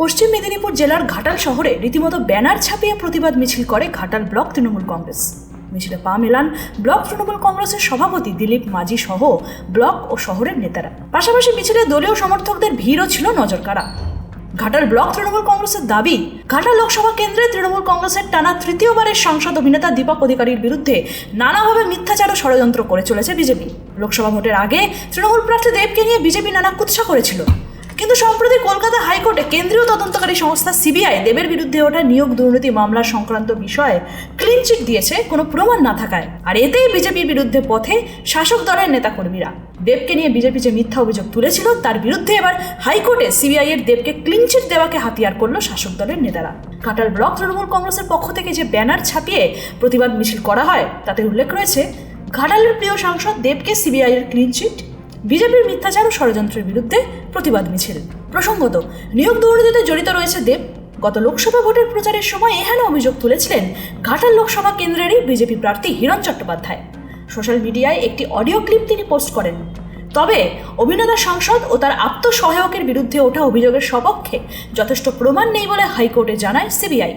পশ্চিম মেদিনীপুর জেলার ঘাটাল শহরে রীতিমতো ব্যানার ছাপিয়ে প্রতিবাদ মিছিল করে ঘাটাল ব্লক তৃণমূল কংগ্রেস। মিছিলে পা মেলান ব্লক তৃণমূল কংগ্রেসের সভাপতি দিলীপ মাঝি সহ ব্লক ও শহরের নেতারা। পাশাপাশি মিছিলে দলীয় সমর্থকদের ভিড়ও ছিল নজরকাড়া। ঘাটাল ব্লক তৃণমূল কংগ্রেসের দাবি, ঘাটাল লোকসভা কেন্দ্রে তৃণমূল কংগ্রেসের টানা তৃতীয়বারের সাংসদ অভিনেতা দীপক অধিকারীর বিরুদ্ধে নানাভাবে মিথ্যাচার ও ষড়যন্ত্র করে চলেছে বিজেপি। লোকসভা ভোটের আগে তৃণমূল প্রার্থী দেবকে নিয়ে বিজেপি নানা কুৎসা করেছিল। কিন্তু সম্প্রতি কলকাতা হাইকোর্টে কেন্দ্রীয় তদন্তকারী সংস্থা সিবিআই দেবের বিরুদ্ধে ওঠা নিয়োগ দুর্নীতি মামলা সংক্রান্ত বিষয়ে ক্লিন চিট দিয়েছে, কোনো প্রমাণ না থাকায়। আর এতেই বিজেপির বিরুদ্ধে পথে শাসক দলের নেতাকর্মীরা। দেবকে নিয়ে বিজেপি যে মিথ্যা অভিযোগ তুলেছিল, তার বিরুদ্ধে এবার হাইকোর্টে সিবিআই এর দেবকে ক্লিন চিট দেওয়াকে হাতিয়ার করল শাসক দলের নেতারা। কাটাল ব্লক তৃণমূল কংগ্রেসের পক্ষ থেকে যে ব্যানার ছাপিয়ে প্রতিবাদ মিছিল করা হয়, তাতে উল্লেখ রয়েছে, ঘাটালের প্রিয় সাংসদ দেবকে সিবিআই এর ক্লিন চিট বিজেপির মিথ্যাচার ও ষড়যন্ত্রের বিরুদ্ধে প্রতিবাদ মিছিল। প্রসঙ্গত, নিয়োগ দুর্নীতিতে জড়িত রয়েছে দেব। গত লোকসভা ভোটের প্রচারের সময় এহেন অভিযোগ তুলেছিলেন ঘাটাল লোকসভা কেন্দ্রেরই বিজেপি প্রার্থী হিরণ চট্টোপাধ্যায়। সোশ্যাল মিডিয়ায় একটি অডিও ক্লিপ তিনি পোস্ট করেন। তবে, অভিনেতা সাংসদ ও তার আত্মসহায়কের বিরুদ্ধে ওঠা অভিযোগের সপক্ষে যথেষ্ট প্রমাণ নেই বলে হাইকোর্টে জানায় সিবিআই।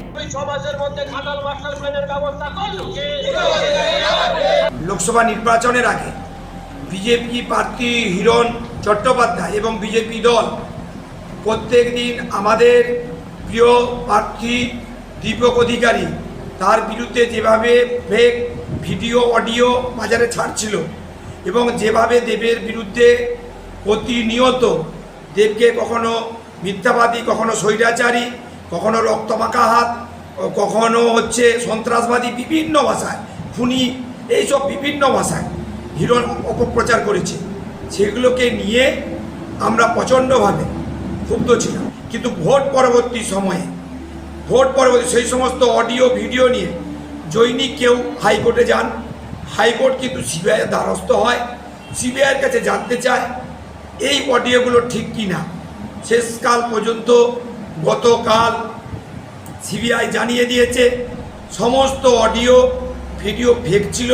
লোকসভা নির্বাচনের আগে বিজেপি প্রার্থী হিরণ চট্টোপাধ্যায় এবং বিজেপি দল প্রত্যেক দিন আমাদের প্রিয় প্রার্থী দীপক অধিকারী, তার বিরুদ্ধে যেভাবে ফেক ভিডিও অডিও বাজারে ছাড়ছিল এবং যেভাবে দেবের বিরুদ্ধে প্রতিনিয়ত দেবকে কখনো মিথ্যাবাদী, কখনো স্বৈরাচারী, কখনো রক্তমাখা হাত, কখনো হচ্ছে সন্ত্রাসবাদী বিভিন্ন ভাষায়, খুনি, এইসব বিভিন্ন ভাষায়। হিরণ অপপ্রচার করেছে। সেগুলোকে নিয়ে আমরা প্রচণ্ডভাবে ক্ষুব্ধ ছিলাম। কিন্তু ভোট পরবর্তী সময়ে, ভোট পরবর্তী সেই সমস্ত অডিও, ভিডিও নিয়ে জৈনিক কেউ হাইকোর্টে যান। হাইকোর্ট কিন্তু সিবিআইয়ের দ্বারস্থ হয়। সিবিআইয়ের কাছে জানতে চায়, এই অডিওগুলো ঠিক কি না শেষকাল পর্যন্ত গতকাল সিবিআই জানিয়ে দিয়েছে, সমস্ত অডিও, ভিডিও ফেক ছিল।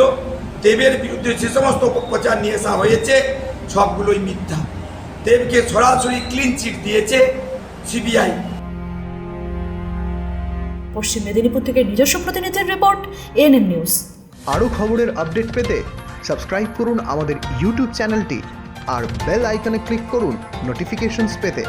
দেবের বিরুদ্ধে যে সমস্ত অপপ্রচার নিয়ে আসা হয়েছে সবগুলোই মিথ্যা। দেবকে সরাসরি ক্লিন চিট দিয়েছে সিবিআই পশ্চিম মেদিনীপুর থেকে নিজস্ব প্রতিনিধির রিপোর্ট এএনএম নিউজ আরও খবরের আপডেট পেতে সাবস্ক্রাইব করুন আমাদের ইউটিউব চ্যানেলটি আর বেল আইকনে ক্লিক করুন নোটিফিকেশনস পেতে।